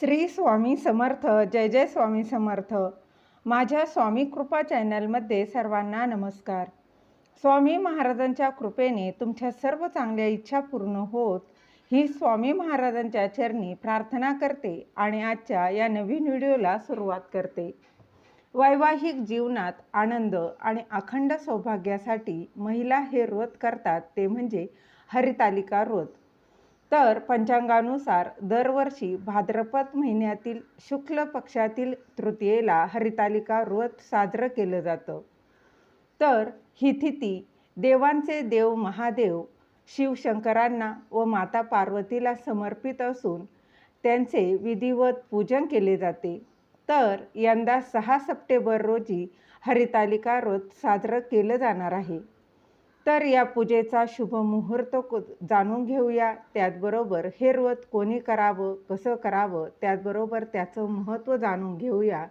श्री स्वामी समर्थ जय जय स्वामी समर्थ. माझ्या स्वामी कृपा चॅनलमध्ये सर्वांना नमस्कार. स्वामी महाराजांच्या कृपेने तुमच्या सर्व चांगल्या इच्छा पूर्ण होत ही स्वामी महाराजांच्या चरणी प्रार्थना करते आणि आजच्या या नवीन व्हिडिओला सुरुवात करते. वैवाहिक जीवनात आनंद आणि अखंड सौभाग्यासाठी महिला हे व्रत करतात ते म्हणजे हरितालिका व्रत. तर पंचांगानुसार दरवर्षी भाद्रपद महिन्यातील शुक्ल पक्षातील तृतीयेला हरितालिका व्रत साजरं केलं जातं. तर ही तिथी देवांचे देव महादेव शिवशंकरांना व माता पार्वतीला समर्पित असून त्यांचे विधिवत पूजन केले जाते. तर यंदा सहा सप्टेंबर रोजी हरितालिका व्रत साजरं केलं जाणार आहे. तर या पूजेचा शुभ मुहूर्त को जाणून घेऊया. त्याचबरोबर हे व्रत कोणी करावं कसं करावं त्याचबरोबर त्याचं महत्त्व जाणून घेऊया.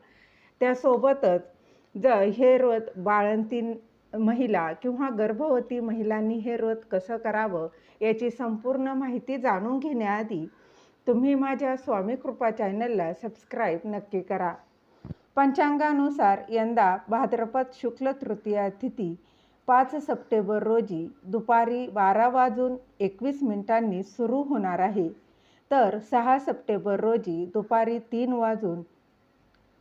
त्यासोबतच ज हे व्रत बाळंतीन महिला किंवा गर्भवती महिलांनी हे व्रत कसं करावं याची संपूर्ण माहिती जाणून घेण्याआधी तुम्ही माझ्या स्वामी कृपा चॅनलला सबस्क्राईब नक्की करा. पंचांगानुसार यंदा भाद्रपद शुक्ल तृतीया तिथी पाच सप्टेंबर रोजी दुपारी बारा वाजून एकवीस मिनिटांनी सुरू होणार आहे. तर सहा सप्टेंबर रोजी दुपारी तीन वाजून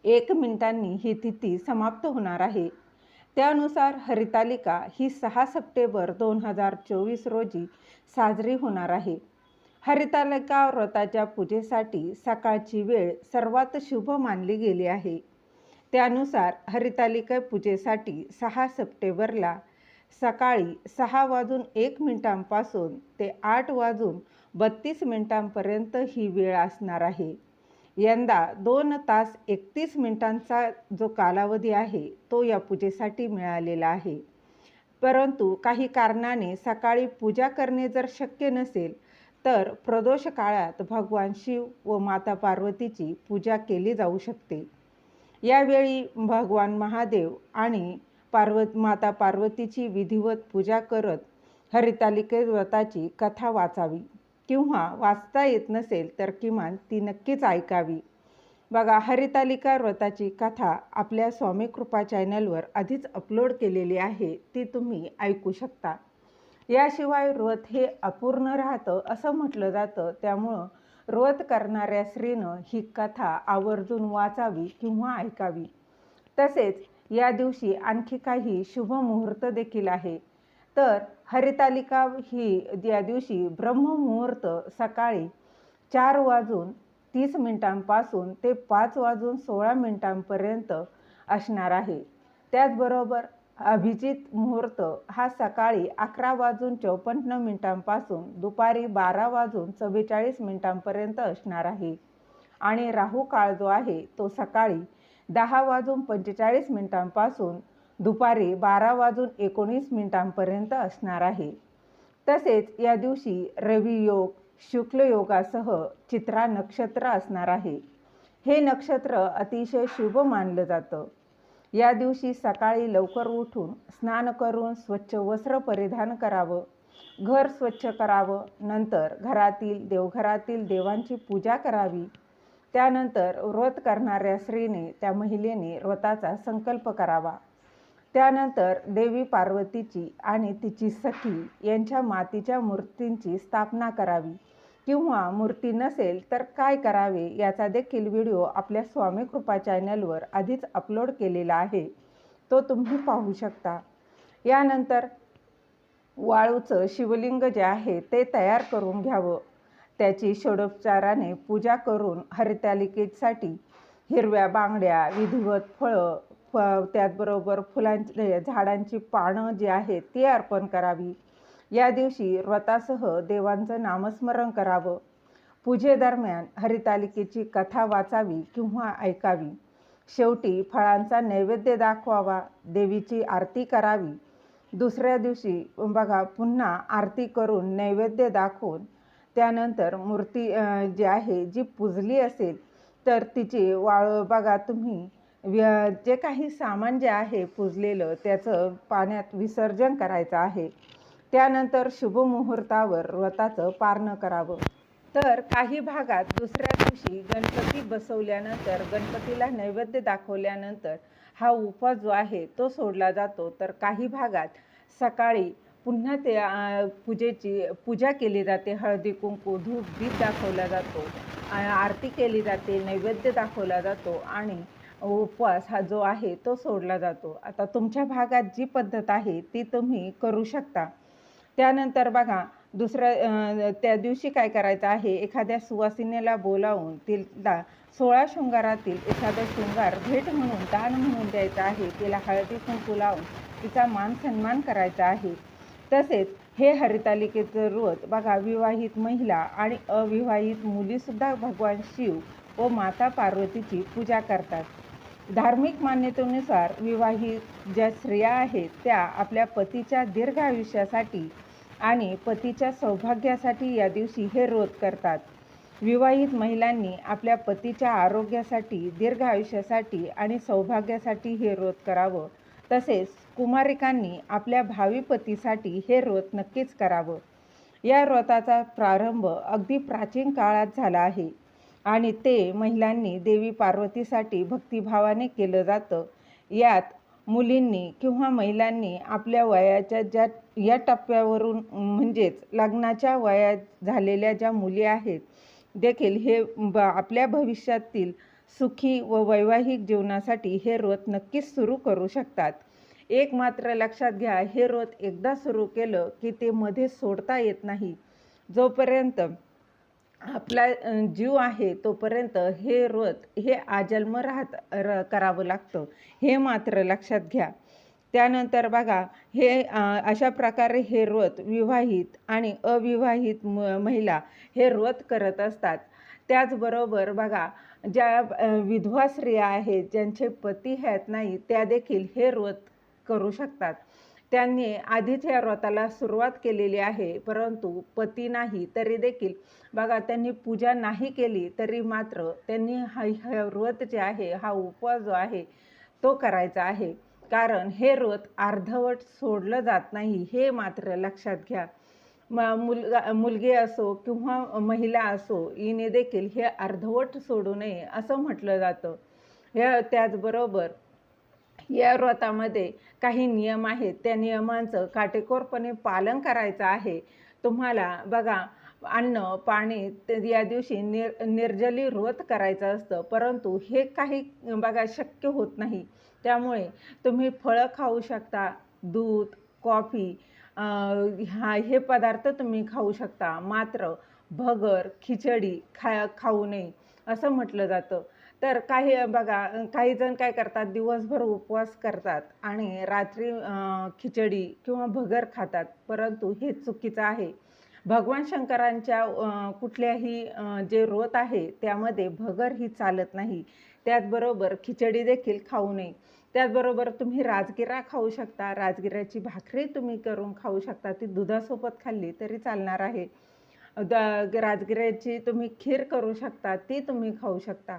एक मिनिटांनी ही तिथी समाप्त होणार आहे. त्यानुसार हरितालिका ही सहा सप्टेंबर दोन हजार चोवीस रोजी साजरी होणार आहे. हरितालिका व्रताच्या पूजेसाठी सकाळची वेळ सर्वात शुभ मानली गेली आहे. त्यानुसार हरितालिका पूजेसाठी सहा सप्टेंबरला सकाळी सहा वाजून एक मिनिटांपासून ते आठ वाजून बत्तीस मिनिटांपर्यंत ही वेळ असणार आहे. यंदा दोन तास एकतीस मिनिटांचा जो कालावधी आहे तो या पूजेसाठी मिळालेला आहे. परंतु काही कारणाने सकाळी पूजा करणे जर शक्य नसेल तर प्रदोष काळात भगवान शिव व माता पार्वतीची पूजा केली जाऊ शकते. यावेळी भगवान महादेव आणि पार्वत माता पार्वतीची विधिवत पूजा करत हरितालिके व्रताची कथा वाचावी. किंवा वाचता येत नसेल तर किमान ती नक्कीच ऐकावी. बघा हरितालिका व्रताची कथा आपल्या स्वामी कृपा चॅनलवर आधीच अपलोड केलेली आहे ती तुम्ही ऐकू शकता. याशिवाय व्रत हे अपूर्ण राहतं असं म्हटलं जातं. त्यामुळं व्रत करणाऱ्या स्त्रीनं ही कथा आवर्जून वाचावी किंवा ऐकावी. तसेच या दिवशी आणखी काही शुभ मुहूर्त देखील आहे. तर हरितालिका ही या दिवशी ब्रह्ममुहूर्त सकाळी चार वाजून तीस मिनिटांपासून ते पाच वाजून सोळा मिनिटांपर्यंत असणार आहे. त्याचबरोबर अभिजित मुहूर्त हा सकाळी अकरा वाजून चौपन्न मिनिटांपासून दुपारी बारा वाजून चव्वेचाळीस मिनिटांपर्यंत असणार आहे. आणि राहू काळ जो आहे तो सकाळी दहा वाजून पंचेचाळीस मिनिटांपासून दुपारी बारा वाजून एकोणीस मिनिटांपर्यंत असणार आहे. तसेच या दिवशी रवियोग शुक्लयोगासह शुक्ल योगासह चित्रा नक्षत्र असणार आहे. हे नक्षत्र अतिशय शुभ मानलं जातं. या दिवशी सकाळी लवकर उठून स्नान करून स्वच्छ वस्त्र परिधान करावं घर स्वच्छ करावं नंतर घरातील देवघरातील देवांची पूजा करावी त्यानंतर व्रत करणाऱ्या स्त्रीने त्या महिलेने व्रताचा संकल्प करावा. त्यानंतर देवी पार्वतीची आणि तिची सखी यांच्या मातीच्या मूर्तींची स्थापना करावी. किंवा मूर्ती नसेल तर काय करावे याचा देखील व्हिडिओ आपल्या स्वामी कृपा चॅनलवर आधीच अपलोड केलेला आहे. तो तुम्ही पाहू शकता. यानंतर वाळूचं शिवलिंग जे आहे ते तयार करून घ्यावं. त्याची षडोपचाराने पूजा करून हरितालिकेसाठी हिरव्या बांगड्या विधिवत फळं फ त्याचबरोबर फुलांचे झाडांची पानं जी आहेत ती अर्पण करावी. या दिवशी व्रतासह देवांचं नामस्मरण करावं. पूजेदरम्यान हरितालिकेची कथा वाचावी किंवा ऐकावी. शेवटी फळांचा नैवेद्य दाखवावा देवीची आरती करावी. दुसऱ्या दिवशी बघा पुन्हा आरती करून नैवेद्य दाखवून त्यानंतर मूर्ती जी आहे जी पुजली असेल तर तिची वाळ बघा तुम्ही. व्य जे काही सामान जे आहे पुजलेलं त्याचं पाण्यात विसर्जन करायचं आहे. त्यानंतर शुभमुहूर्तावर व्रताचं पारणं करावं. तर काही भागात दुसऱ्या दिवशी गणपती बसवल्यानंतर गणपतीला नैवेद्य दाखवल्यानंतर हा उपवास जो आहे तो सोडला जातो. तर काही भागात सकाळी पुन्हा ते पूजेची पूजा केली जाते. हळदी कुंकू धूप दीप दाखवला जातो. आरती केली जाते नैवेद्य दाखवला जातो आणि उपवास हा जो आहे तो सोडला जातो. आता तुमच्या भागात जी पद्धत आहे ती तुम्ही करू शकता. त्यानंतर बघा दुसऱ्या त्या दिवशी काय करायचं आहे? एखाद्या सुवासिनीला बोलावून तिला सोळा शृंगारातील एखादा शृंगार भेट म्हणून दान म्हणून द्यायचा आहे. तिला हळदी कुंकू लावून तिचा मान सन्मान करायचा आहे. तसेच हे हरितालिकेचं व्रत बघा विवाहित महिला आणि अविवाहित मुलीसुद्धा भगवान शिव व माता पार्वतीची पूजा करतात. धार्मिक मान्यतेनुसार विवाहित ज्या स्त्रिया आहेत त्या आपल्या पतीच्या दीर्घ आयुष्यासाठी आणि पतीच्या सौभाग्यासाठी या दिवशी हे व्रत करतात. विवाहित महिलांनी आपल्या पतीच्या आरोग्यासाठी दीर्घ आयुष्यासाठी आणि सौभाग्यासाठी हे व्रत करावं. तसेच कुमारिकांनी आपल्या भावी पतीसाठी हे व्रत नक्कीच करावं. या व्रताचा प्रारंभ अगदी प्राचीन काळात झाला आहे आणि ते महिलांनी देवी पार्वतीसाठी भक्तिभावाने केलं जातं. यात मुलींनी किंवा महिलांनी आपल्या वयाच्या ज्या या टप्प्यावरून म्हणजेच लग्नाच्या वयात झालेल्या ज्या मुली आहेत देखील हे ब आपल्या भविष्यातील सुखी व वैवाहिक जीवनासाठी हे व्रत नक्कीच सुरू करू शकतात. एक मात्र लक्षात घ्या हे रोत एकदा सुरू केलं की ते मध्ये सोडता येत नाही. जोपर्यंत आपला जीव आहे तोपर्यंत हे व्रत हे आजन्म राहत र करावं लागतं. हे मात्र लक्षात घ्या. त्यानंतर बघा हे अशा प्रकारे हे व्रत विवाहित आणि अविवाहित म महिला हे व्रत करत असतात. त्याचबरोबर बघा ज्या विधवा स्त्रिया आहेत ज्यांचे पती आहेत नाही त्या देखील हे व्रत करू शकतात. त्यांनी आधीच या व्रताला सुरुवात केलेली आहे परंतु पती नाही तरी देखील बघा त्यांनी पूजा नाही केली तरी मात्र त्यांनी हा हा व्रत जे आहे हा उपवास जो आहे तो करायचा आहे. कारण हे व्रत अर्धवट सोडलं जात नाही हे मात्र लक्षात घ्या. म मुलगा मुलगी असो किंवा महिला असो हिने देखील हे अर्धवट सोडू नये असं म्हटलं जातं. हे त्याचबरोबर या व्रतामध्ये काही नियम आहेत. त्या नियमांचं काटेकोरपणे पालन करायचं आहे. तुम्हाला बघा अन्न पाणी या दिवशी निर निर्जली व्रत करायचं असतं. परंतु हे काही बघा शक्य होत नाही. त्यामुळे तुम्ही फळं खाऊ शकता दूध कॉफी ह्या हा हे पदार्थ तुम्ही खाऊ शकता. मात्र भगर खिचडी खा खाऊ नये असं म्हटलं जातं. तर काही बघा काही जण काय करतात दिवसभर उपवास करतात आणि रात्री खिचडी किंवा भगर खातात. परंतु हे चुकीचं आहे. भगवान शंकरांच्या कुठल्याही जे रोत आहे त्यामध्ये भगर ही चालत नाही. त्याचबरोबर खिचडी देखील खाऊ नये. त्याचबरोबर तुम्ही राजगिरा खाऊ शकता. राजगिऱ्याची भाकरी तुम्ही करून खाऊ शकता. ती दुधासोबत खाल्ली तरी चालणार आहे. द राजगिऱ्याची तुम्ही खीर करू शकता ती तुम्ही खाऊ शकता.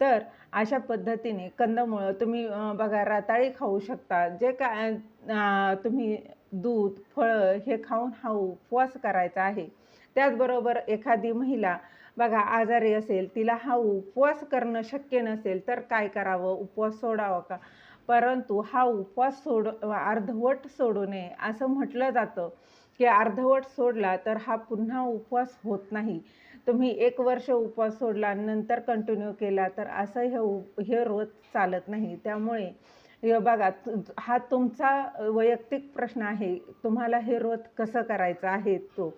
तर अशा पद्धतीने कंदमुळं तुम्ही बघा रताळी खाऊ शकता. जे काय तुम्ही दूध फळं हे खाऊन हा उपवास करायचा आहे. त्याचबरोबर एखादी महिला बघा आजारी असेल तिला हा उपवास करणं शक्य नसेल तर काय करावं? उपवास सोडावा का? परंतु हा उपवास सोड अर्धवट सोडू नये असं म्हटलं जातं. की अर्धवट सोडला तर हा पुन्हा उपवास होत नाही. तुम्ही एक वर्ष उपवास सोडला नंतर कंटिन्यू केला तर असं हे उप हे रोज चालत नाही. त्यामुळे बघा हा तुमचा वैयक्तिक प्रश्न आहे. तुम्हाला हे रोज कसं करायचं आहे तो?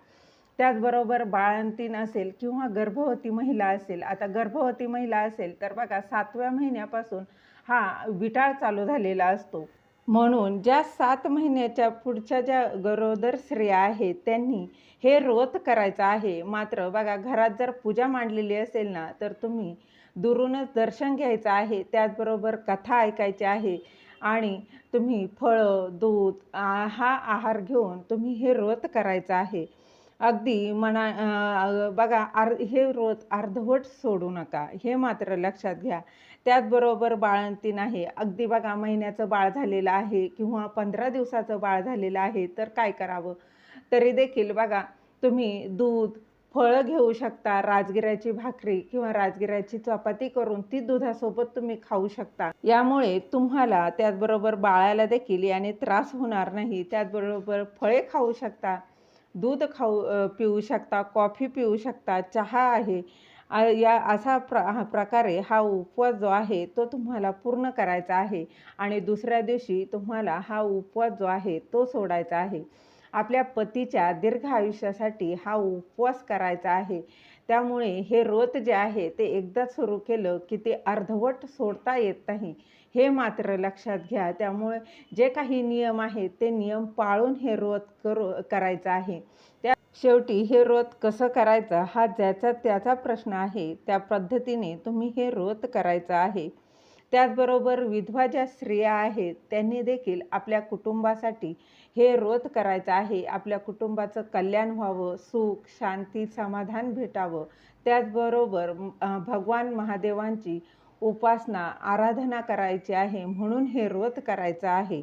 त्याचबरोबर बाळंतीण असेल किंवा गर्भवती महिला असेल आता गर्भवती महिला असेल तर बघा सातव्या महिन्यापासून हा विटाळ चालू झालेला असतो. म्हणून ज्या सात महिन्याच्या पुढच्या ज्या गरोदर स्त्रिया आहेत त्यांनी हे रोत करायचं आहे. मात्र बघा घरात जर पूजा मांडलेली असेल ना तर तुम्ही दुरूनच दर्शन घ्यायचं आहे. त्याचबरोबर कथा ऐकायची आहे आणि तुम्ही फळं दूध हा आहार घेऊन तुम्ही हे व्रत करायचं आहे. अगदी मना बघा आर हे व्रत अर्धवट सोडू नका. हे मात्र लक्षात घ्या. त्याचबरोबर बाळंती नाही अगदी बघा महिन्याचं बाळ झालेलं आहे किंवा पंधरा दिवसाचं बाळ झालेलं आहे तर काय करावं? तरी देखील बघा तुम्ही दूध फळं घेऊ शकता राजगिऱ्याची भाकरी किंवा राजगिऱ्याची चपाती करून ती दुधासोबत तुम्ही खाऊ शकता. यामुळे तुम्हाला त्याचबरोबर बाळाला देखील याने त्रास होणार नाही. त्याचबरोबर फळे खाऊ शकता दूध खाऊ पिऊ शकता कॉफी पिऊ शकता चहा आहे. या असा प्र हा प्रकारे हा उपवास जो आहे तो तुम्हाला पूर्ण करायचा आहे. आणि दुसऱ्या दिवशी तुम्हाला हा उपवास जो आहे तो सोडायचा आहे. आपल्या पतीच्या दीर्घ आयुष्यासाठी हा उपवास करायचा आहे. त्यामुळे हे व्रत जे आहे ते एकदा सुरू केलं की ते अर्धवट सोडता येत नाही. हे मात्र लक्षात घ्या. त्यामुळे जे काही नियम आहेत ते नियम पाळून हे व्रत करू करायचं आहे. त्या शेवटी हे व्रत कसं करायचं हा ज्याचा त्याचा प्रश्न आहे त्या पद्धतीने तुम्ही हे व्रत करायचं आहे. त्याचबरोबर विधवा ज्या स्त्रिया आहेत त्यांनी देखील आपल्या कुटुंबासाठी हे व्रत करायचं आहे. आपल्या कुटुंबाचं कल्याण व्हावं सुख शांती समाधान भेटावं. त्याचबरोबर भगवान महादेवांची उपासना आराधना करायची आहे म्हणून हे व्रत करायचं आहे.